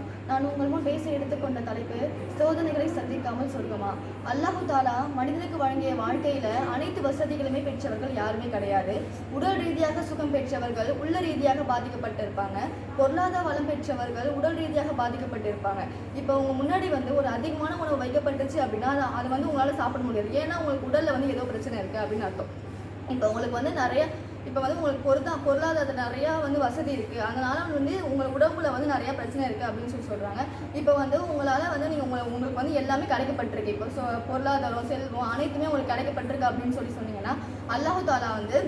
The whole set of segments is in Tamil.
வணக்கம் நான் உங்கள் முன் பேச எடுத்துக்கொண்ட தலைப்பு சோதனைகளை சந்திக்காமல் சொர்க்கமா? அல்லாஹு தாலா மனிதனுக்கு வழங்கிய வாழ்க்கையில அனைத்து வசதிகளுமே பெற்றவர்கள் யாருமே கிடையாது. உடல் ரீதியாக சுகம் பெற்றவர்கள் உள்ள ரீதியாக பாதிக்கப்பட்டிருப்பாங்க. பொருளாதார வளம் பெற்றவர்கள் உடல் ரீதியாக பாதிக்கப்பட்டிருப்பாங்க. இப்போ உங்க முன்னாடி வந்து ஒரு அதிகமான உணவு வைக்கப்பட்டுச்சு அப்படின்னா அது- அது வந்து உங்களால சாப்பிட முடியாது. ஏன்னா உங்களுக்கு உடல்ல வந்து ஏதோ பிரச்சனை இருக்கு அப்படின்னு அர்த்தம். இப்போ உங்களுக்கு வந்து நிறைய இப்போ வந்து உங்களுக்கு பொருத்தா பொருளாதாரத்தை நிறையா வந்து வசதி இருக்குது அதனால் வந்து உங்கள் உடம்புல வந்து நிறையா பிரச்சனை இருக்குது அப்படின்னு சொல்லி சொல்கிறாங்க இப்போ வந்து உங்களால் வந்து நீங்கள் உங்களை உங்களுக்கு வந்து எல்லாமே கிடைக்கப்பட்டிருக்கு. இப்போ சொ பொருளாதாரம் செல்வம் அனைத்துமே உங்களுக்கு கிடைக்கப்பட்டிருக்கு அப்படின்னு சொல்லி சொன்னீங்கன்னா அல்லாஹு தாலா வந்து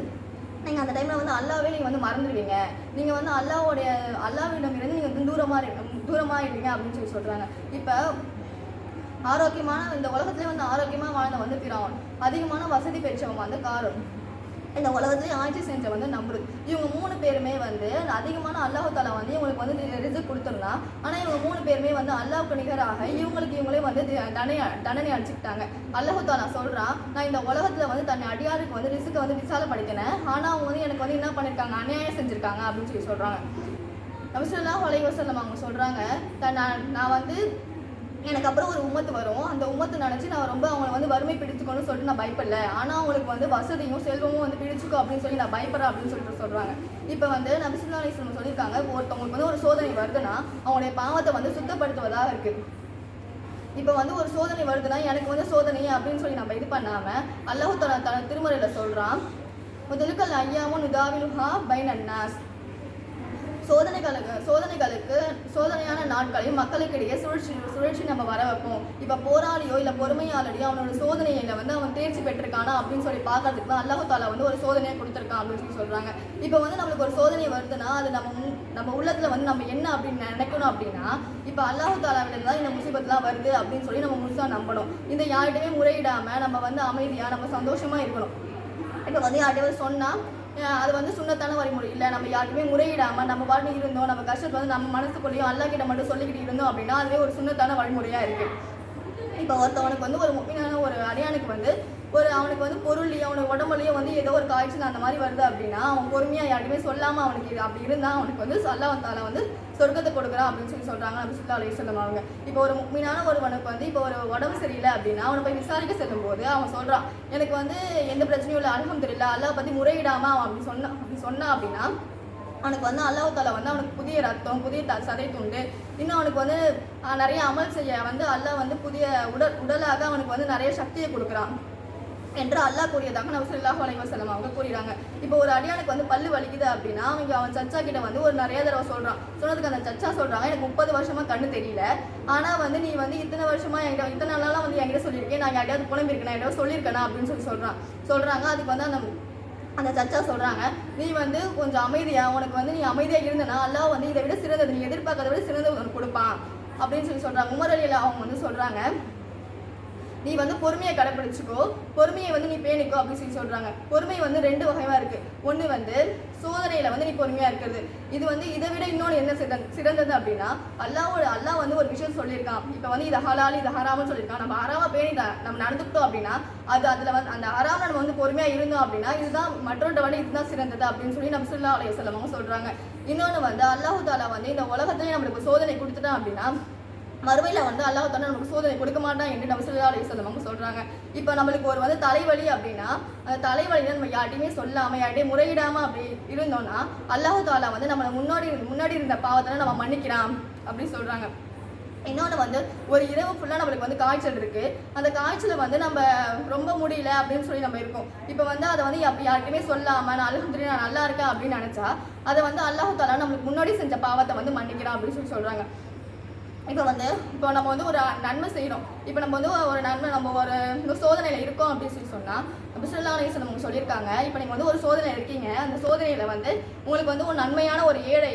நீங்கள் அந்த டைமில் வந்து அல்லாவே நீங்கள் வந்து மறந்துடுவீங்க. நீங்கள் வந்து அல்லாவோடைய அல்லாவிடம் இருந்து நீங்கள் வந்து தூரமாக இருக்க தூரமாக இருவீங்க அப்படின்னு சொல்லி சொல்கிறாங்க இப்போ ஆரோக்கியமான இந்த உலகத்துலேயே வந்து ஆரோக்கியமாக வாழ்ந்த வந்து பிறவன் அதிகமான வசதி பெற்றவங்க வந்து காரம் இந்த உலகத்துலேயும் ஆட்சி செஞ்ச வந்து நம்புறது இவங்க மூணு பேருமே வந்து அதிகமான அல்லாஹால வந்து இவங்களுக்கு வந்து ரிசல்ட் கொடுத்துருந்தா ஆனால் இவங்க மூணு பேருமே வந்து அல்லாஹ்வுக்கு நிகராக இவங்களுக்கு இவங்களே வந்து தண்டனை தண்டனை அடிச்சுக்கிட்டாங்க அல்லாஹாலா சொல்கிறான் நான் இந்த உலகத்தில் வந்து தன்னை அடியாருக்கு வந்து ரிசுக்கை வந்து விசாலப்படுத்தினேன். ஆனால் அவங்க வந்து எனக்கு வந்து என்ன பண்ணியிருக்காங்க அநியாயம் செஞ்சுருக்காங்க. அப்படின்னு சொல்லி சொல்கிறாங்க நபிசுல்லாஹ் அலைஹி வஸல்லம் அவங்க சொல்கிறாங்க நான் நான் வந்து எனக்கு அப்புறம் ஒரு உம்மத்து வரும். அந்த உமத்து நினச்சி நான் ரொம்ப அவங்கள வந்து வறுமை பிடிச்சுக்கணும்னு சொல்லிட்டு நான் பயப்படல. ஆனால் அவங்களுக்கு வந்து வசதியும் செல்வமும் வந்து பிடிச்சிக்கும் அப்படின்னு சொல்லி நான் பயப்படுறேன் அப்படின்னு சொல்லிட்டு சொல்கிறாங்க இப்போ வந்து நான் அலிஸ்லம் சொல்லியிருக்காங்க ஒருத்தவங்களுக்கு வந்து ஒரு சோதனை வருதுன்னா அவங்களுடைய பாவத்தை வந்து சுத்தப்படுத்துவதாக இருக்குது இப்போ வந்து ஒரு சோதனை வருதுன்னா எனக்கு வந்து சோதனை அப்படின்னு சொல்லி நம்ம இது பண்ணாமல் அல்லாஹு தன திருமறையில் சொல்கிறான் முதலுக்கல் ஐயாவும் உதாவிலுஹா பைன் அன்னாஸ் சோதனைகளுக்கு சோதனைகளுக்கு சோதனையான நாட்களையும் மக்களுக்கிடையே சுழற்சி சுழற்சி நம்ம வர வைப்போம். இப்போ போராளியோ இல்லை பொறுமையாளரையோ அவனோட சோதனையில வந்து அவன் தேர்ச்சி பெற்றிருக்கானா அப்படின்னு சொல்லி பார்க்கறதுக்கு தான் அல்லாஹு தாலா வந்து ஒரு சோதனையை கொடுத்துருக்கான் அப்படின்னு சொல்லி சொல்றாங்க. இப்போ வந்து நம்மளுக்கு ஒரு சோதனை வருதுன்னா அது நம்ம நம்ம உள்ளத்துல வந்து நம்ம என்ன அப்படின்னு நினைக்கணும் அப்படின்னா இப்போ அல்லாஹு தாலாவில தான் இந்த முசீபத்லாம் வருது அப்படின்னு சொல்லி நம்ம முழுசா நம்பணும். இந்த யார்கிட்டயுமே முறையிடாம நம்ம வந்து அமைதியா நம்ம சந்தோஷமா இருக்கணும். இப்போ வந்து யார்கிட்டயாவது சொன்னால் அது வந்து சுண்ணத்தான வழிமுறை. இல்லை நம்ம யாருக்குமே முறையிடாமல் நம்ம பாட்டு இருந்தோம் நம்ம கஷ்டத்தை வந்து நம்ம மனசுக்குள்ளேயும் அல்லா கிட்ட மட்டும் சொல்லிக்கிட்டு இருந்தோம் அப்படின்னா அதுவே ஒரு சுண்ணத்தான வழிமுறையாக இருக்குது இப்போ ஒருத்தவனுக்கு வந்து ஒரு முக்கியமான ஒரு அடியானுக்கு வந்து ஒரு அவனுக்கு வந்து பொருள்லையோ அவனுக்கு உடம்புலையோ வந்து ஏதோ ஒரு காய்ச்சல் அந்த மாதிரி வருது அப்படின்னா அவன் பொறுமையாக யாருமே சொல்லாமல் அவனுக்கு அப்படி இருந்தால் அவனுக்கு வந்து அல்லா வந்து சொர்க்கத்தை கொடுக்குறான் அப்படின்னு சொல்லி சொல்கிறாங்க அப்படின்னு சொல்லி அலைய சொல்லுவாங்க இப்போ ஒரு முக்கியமான ஒருவனுக்கு வந்து இப்போ ஒரு உடம்பு சரியில்லை அப்படின்னா அவனை போய் விசாரிக்க செல்லும்போது அவன் சொல்கிறான் எனக்கு வந்து எந்த பிரச்சனையும் இல்லை அல்ஹம்துலில்லாஹ் அல்லாஹ் பற்றி முறையிடாமல் அவன் அப்படி சொன்னான் அப்படி சொன்னான் அப்படின்னா அவனுக்கு வந்து அல்லாஹால வந்து அவனுக்கு புதிய ரத்தம் புதிய த சதை துண்டு இன்னும் அவனுக்கு வந்து நிறைய அமல் செய்ய வந்து அல்லாஹ் வந்து புதிய உடல் உடலாக அவனுக்கு வந்து நிறைய சக்தியை கொடுக்குறான். என்று அல்லாஹ் கூறியதாக நம்ம சொல்லாஹ் அலைவசலம் அவங்க கூறுறாங்க. இப்போ ஒரு அடியானுக்கு வந்து பல்லு வலிக்குது அப்படின்னா அவங்க அவன் சச்சா கிட்ட வந்து ஒரு நிறைய தடவை சொல்றான். சொன்னதுக்கு அந்த சச்சா சொல்றாங்க. எனக்கு முப்பது வருஷமா கண்ணு தெரியல. ஆனா வந்து நீ வந்து இத்தனை வருஷமா என்கிட்ட இத்தனை நாளாக வந்து என்கிட்ட சொல்லியிருக்கேன் நான் யாரையாவது புலம்பிருக்கேன் நான் சொல்லியிருக்கேன் சொல்லியிருக்கேனா அப்படின்னு சொல்லி சொல்றான். சொல்றாங்க. அதுக்கு வந்து அந்த அந்த சச்சா சொல்றாங்க. நீ வந்து கொஞ்சம் அமைதியா உனக்கு வந்து நீ அமைதியா இருந்தனா அல்லாஹ் வந்து இதை விட சிறந்தது நீ எதிர்பார்க்கறத விட சிறந்தது உனக்கு கொடுப்பான் அப்படின்னு சொல்லி சொல்றாங்க. உமரலியில் அவங்க வந்து சொல்றாங்க. நீ வந்து பொறுமையை கடைப்பிடிச்சிக்கோ பொறுமையை வந்து நீ பேணிக்கோ அப்படின்னு சொல்லி சொல்கிறாங்க பொறுமை வந்து ரெண்டு வகையாக இருக்குது ஒன்று வந்து சோதனையில் வந்து நீ பொறுமையாக இருக்கிறது. இது வந்து இதை விட இன்னொன்று என்ன சிறந்த சிறந்தது அப்படின்னா அல்லாவோட அல்லாஹ் வந்து ஒரு விஷயம் சொல்லியிருக்கான். இப்போ வந்து இதை ஹலால் இது ஹராமன்னு சொல்லியிருக்கான். நம்ம ஹராம பேணி நம்ம நடந்துக்கிட்டோம் அப்படின்னா அது அதில் வந்து அந்த ஹராம நம்ம வந்து பொறுமையாக இருந்தோம் அப்படின்னா இதுதான் மற்றொரு வந்து இதுதான் சிறந்தது அப்படின்னு சொல்லி நம்ம சுல்லா அலைய சொல்லவங்க சொல்கிறாங்க இன்னொன்று வந்து அல்லாஹு தாலா வந்து இந்த உலகத்துலேயே நம்மளுக்கு சோதனை கொடுத்துட்டான் அப்படின்னா மறுமையில் வந்து அல்லாஹ் தானே நமக்கு சோதனை கொடுக்க மாட்டான் என்று நம்ம சொல்லா அலைய சொல்லவங்க சொல்கிறாங்க இப்போ நம்மளுக்கு ஒரு வந்து தலைவலி அப்படின்னா அந்த தலைவலியை நம்ம யார்ட்டையுமே சொல்லாமல் யார்ட்டையும் முறையிடாமல் அப்படி இருந்தோம்னா அல்லாஹ் தாலா வந்து நம்மளை முன்னாடி முன்னாடி இருந்த பாவத்தை நம்ம மன்னிக்கிறான் அப்படின்னு சொல்கிறாங்க இன்னொன்று வந்து ஒரு இரவு ஃபுல்லாக நம்மளுக்கு வந்து காய்ச்சல் இருக்குது அந்த காய்ச்சலை வந்து நம்ம ரொம்ப முடியல அப்படின்னு சொல்லி நம்ம இருக்கோம். இப்போ வந்து அதை வந்து அப்படி யார்கிட்டயுமே சொல்லாமல் நான் அல்ஹம்துலில்லாஹ் நான் நல்லா இருக்கேன் அப்படின்னு நினச்சா அதை வந்து அல்லாஹாலா நம்மளுக்கு முன்னாடி செஞ்ச பாவத்தை வந்து மன்னிக்கிறான் அப்படின்னு சொல்லி சொல்கிறாங்க இப்போ வந்து இப்போ நம்ம வந்து ஒரு நன்மை செய்கிறோம் இப்போ நம்ம வந்து ஒரு நன்மை நம்ம ஒரு சோதனையில் இருக்கோம் அப்படின்னு சொல்லி சொன்னால் பிசுல்லா அலிஸ்லம் சொல்லியிருக்காங்க. இப்போ நீங்கள் வந்து ஒரு சோதனை இருக்கீங்க. அந்த சோதனையில் வந்து உங்களுக்கு வந்து ஒரு நன்மையான ஒரு ஏழை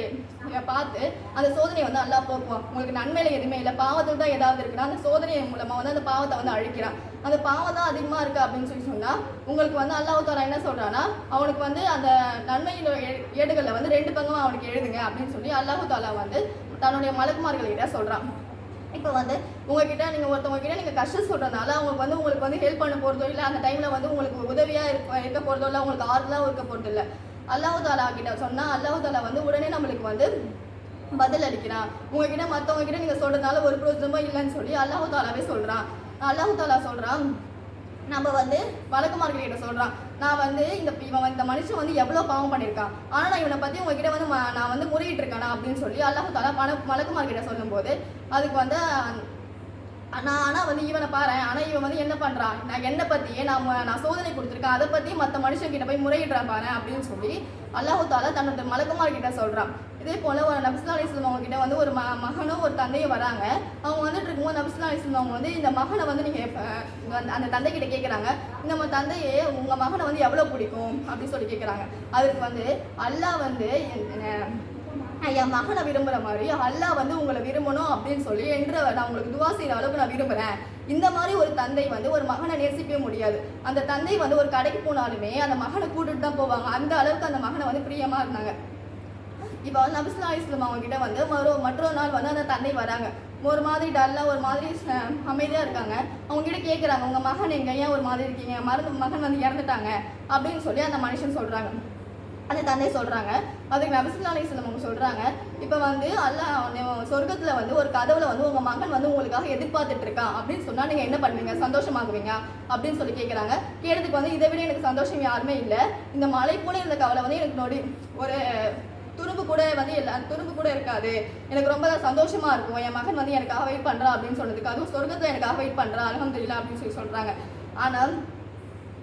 பார்த்து அந்த சோதனையை வந்து நல்லா போக்குவோம் உங்களுக்கு நன்மையில் எதுவுமே இல்லை. பாவத்தில் தான் ஏதாவது இருக்குன்னா அந்த சோதனை மூலமாக வந்து அந்த பாவத்தை வந்து அழிக்கிறான். அந்த பாவம் தான் அதிகமாக இருக்குது அப்படின்னு சொல்லி சொன்னால் உங்களுக்கு வந்து அல்லாஹ் என்ன சொல்கிறான்னா அவனுக்கு வந்து அந்த நன்மையில் ஏடுகளில் வந்து ரெண்டு பங்கமாக அவனுக்கு எழுதுங்க அப்படின்னு சொல்லி அல்லாஹு தாலா வந்து தன்னுடைய மலக்குமார்கள்கிட்ட சொல்கிறான் இப்போ வந்து உங்ககிட்ட நீங்கள் ஒருத்தவங்க கிட்ட நீங்கள் கஷ்டம் சொல்கிறதுனால அவங்களுக்கு வந்து உங்களுக்கு வந்து ஹெல்ப் பண்ண போகிறதோ இல்லை அந்த டைமில் வந்து உங்களுக்கு உதவியாக இருக்க இருக்க போகிறதோ இல்லை உங்களுக்கு ஆறுதலாக இருக்க போகிறது இல்லை. அல்லாஹாலா கிட்ட சொன்னால் அல்லாஹு தாலா வந்து உடனே நம்மளுக்கு வந்து பதில் அளிக்கிறான். உங்ககிட்ட மற்றவங்க கிட்ட நீங்கள் சொல்கிறதுனால ஒரு பிரோஜனமோ இல்லைன்னு சொல்லி அல்லாஹு தாலாவே அல்லாஹாலா அல்லாஹு தாலா நம்ம வந்து வழக்குமார்கிட்ட சொல்கிறான் நான் வந்து இந்த இவன் இந்த மனுஷன் வந்து எவ்வளோ பாவம் பண்ணியிருக்கான். ஆனால் நான் இவனை பற்றி உங்ககிட்ட வந்து நான் வந்து முறையிட்டு இருக்கேனா அப்படின்னு சொல்லி அல்லாஹு தாலா பண வழக்குமார்கிட்ட சொல்லும்போது அதுக்கு வந்து நான் ஆனால் வந்து இவனை பாரு ஆனால் இவன் வந்து என்ன பண்ணுறான் நான் என்னை பற்றியே நான் நான் சோதனை கொடுத்துருக்கேன். அதை பற்றி மற்ற மனுஷன் கிட்ட போய் முறையிடுறான் பாரு அப்படின்னு சொல்லி அல்லாஹால தன்னோட மலக்குமார் கிட்ட சொல்றான். இதே போல் ஒரு நபிசுல்லா அலிஸ்லாம் அவங்க கிட்ட வந்து ஒரு ம மகனும் ஒரு தந்தையும் வராங்க. அவங்க வந்துட்டு இருக்கும்போது நபிசுல்லா அலிஸ்லாம் அவங்க வந்து இந்த மகனை வந்து நீங்கள் அந்த- தந்தை கிட்ட கேட்குறாங்க இந்த நம்ம தந்தையே உங்கள் மகனை வந்து எவ்வளோ பிடிக்கும்? அப்படின்னு சொல்லி கேட்குறாங்க அதுக்கு வந்து அல்லாஹ் வந்து என்ன- என் மகனை விரும்புகிற மாதிரி அல்லாஹ் வந்து உங்களை விரும்பணும் அப்படின்னு சொல்லி என்று நான் உங்களுக்கு துவா செய்கிற அளவுக்கு நான் விரும்புகிறேன் இந்த மாதிரி ஒரு தந்தை வந்து ஒரு மகனை நேசிக்கவே முடியாது. அந்த தந்தை வந்து ஒரு கடைக்கு போனாலுமே அந்த மகனை கூட்டுட்டு தான் போவாங்க. அந்த அளவுக்கு அந்த மகனை வந்து பிரியமாக இருந்தாங்க. இப்போ வந்து நபிசுல்லா இஸ்லாம் அவங்க கிட்ட வந்து மறு மற்றொரு நாள் வந்து அந்த தந்தை வராங்க. ஒரு மாதிரி டல்லா ஒரு மாதிரி அமைதியாக இருக்காங்க. அவங்க கிட்ட கேட்குறாங்க உங்கள் மகன் எங்கே? ஏன் ஒரு மாதிரி இருக்கீங்க? மருந்து மகன் வந்து இறந்துட்டாங்க. அப்படின்னு சொல்லி அந்த மனுஷன் சொல்கிறாங்க அந்த தந்தை சொல்கிறாங்க அதுக்கு நபிசுல்லா அலிஸ்லாம் அவங்க சொல்கிறாங்க இப்போ வந்து அல்லாஹ் சொர்க்கத்தில் வந்து ஒரு கதவுல வந்து உங்கள் மகன் வந்து உங்களுக்காக எதிர்பார்த்துட்டு இருக்கான் அப்படின்னு சொன்னால் நீங்கள் என்ன பண்ணுவீங்க? சந்தோஷமாகுவீங்க? அப்படின்னு சொல்லி கேட்குறாங்க கேட்டதுக்கு வந்து இதை விட எனக்கு சந்தோஷம் யாருமே இல்லை. இந்த மலை போல இருந்த கவலை வந்து எனக்கு நொடி ஒரு துரும்பு கூட வந்து எல்லா துரும்பு கூட இருக்காது. எனக்கு ரொம்ப சந்தோஷமா இருக்கும். என் மகன் வந்து எனக்காக வெயிட் பண்ணுறா அப்படின்னு சொன்னதுக்கு அதுவும் சொர்க்கத்தில் எனக்காக வெயிட் பண்றான் தெரியல அப்படின்னு சொல்லி சொல்கிறாங்க ஆனால்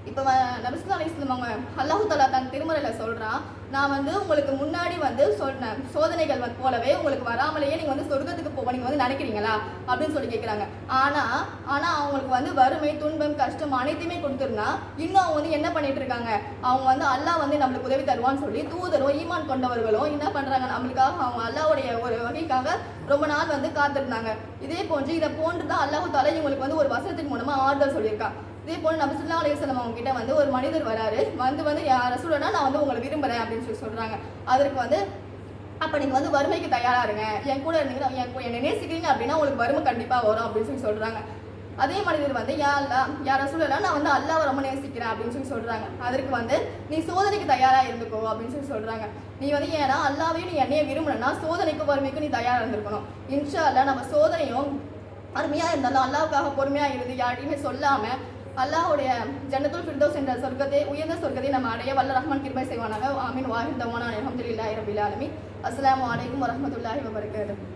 இப்போ நபிசுல்லா அலிஸ்லாம் அவங்க அல்லாஹு தலா தன் திருமறையில் சொல்கிறான் நான் வந்து உங்களுக்கு முன்னாடி வந்து சொன்ன சோதனைகள் வந்து போலவே உங்களுக்கு வராமலேயே நீங்கள் வந்து சொர்க்கத்துக்கு போக நீங்கள் வந்து நினைக்கிறீங்களா? அப்படின்னு சொல்லி கேட்குறாங்க ஆனால் ஆனால் அவங்களுக்கு வந்து வறுமை துன்பம் கஷ்டம் அனைத்தையுமே கொடுத்துருந்தா இன்னும் அவங்க வந்து என்ன பண்ணிட்டு இருக்காங்க? அவங்க வந்து அல்லாஹ் வந்து நம்மளுக்கு உதவி தருவான்னு சொல்லி தூதரும் ஈமான் கொண்டவர்களும் என்ன பண்ணுறாங்க நம்மளுக்காக அவங்க அல்லாவுடைய ஒரு வகைக்காக ரொம்ப நாள் வந்து காத்திருந்தாங்க. இதே போன்று இதை போன்று தான் அல்லாஹு தாலா இவங்களுக்கு வந்து ஒரு வசனத்தின் மூலமாக ஆறுதல் சொல்லியிருக்காங்க இதே போல் நபிசுல்லா அலையம் அவங்க கிட்ட வந்து ஒரு மனிதர் வராரு. வந்து வந்து யார் ரசூலனா நான் வந்து உங்களை விரும்புறேன் அப்படின்னு சொல்லி சொல்றாங்க. அதற்கு வந்து அப்போ நீங்கள் வந்து வறுமைக்கு தயாராக இருங்க. என் கூட இருந்தீங்கன்னா என் என்னை நேசிக்கிறீங்க அப்படின்னா உங்களுக்கு வறுமை கண்டிப்பாக வரும் அப்படின்னு சொல்லி சொல்கிறாங்க அதே மனிதர் வந்து யா அல்லா யாரை ரசூலனா நான் வந்து அல்லாவை ரொம்ப நேசிக்கிறேன் அப்படின்னு சொல்லி சொல்கிறாங்க அதற்கு வந்து நீ சோதனைக்கு தயாராக இருந்துக்கோ அப்படின்னு சொல்லி சொல்கிறாங்க நீ வந்து ஏன்னா அல்லாவையும் நீ என்னைய விரும்பணும்னா சோதனைக்கு வறுமைக்கும் நீ தயாராக இருந்திருக்கணும். இன்ஷா அல்லா நம்ம சோதனையும் அருமையாக இருந்தாலும் அல்லாவுக்காக பொறுமையாக இருந்து யார்ட்டையுமே சொல்லாமல் அல்லாஹுடைய ஜன்னத்துல் ஃபிர்தோஸ் என்ற சொர்க்கத்தை உயர்ந்த சொர்க்கத்தை நம்ம அடைய வல்ல ரஹ்மான் கிருபை செய்வானாக. ஆமீன். வாஹிந்தமான தவானா அல்ஹம்துலில்லாஹி ரபில் ஆலமீன். அஸ்ஸலாமு அலைக்கும் வரஹ்மத்துல்லாஹி வபரகாத்துஹு.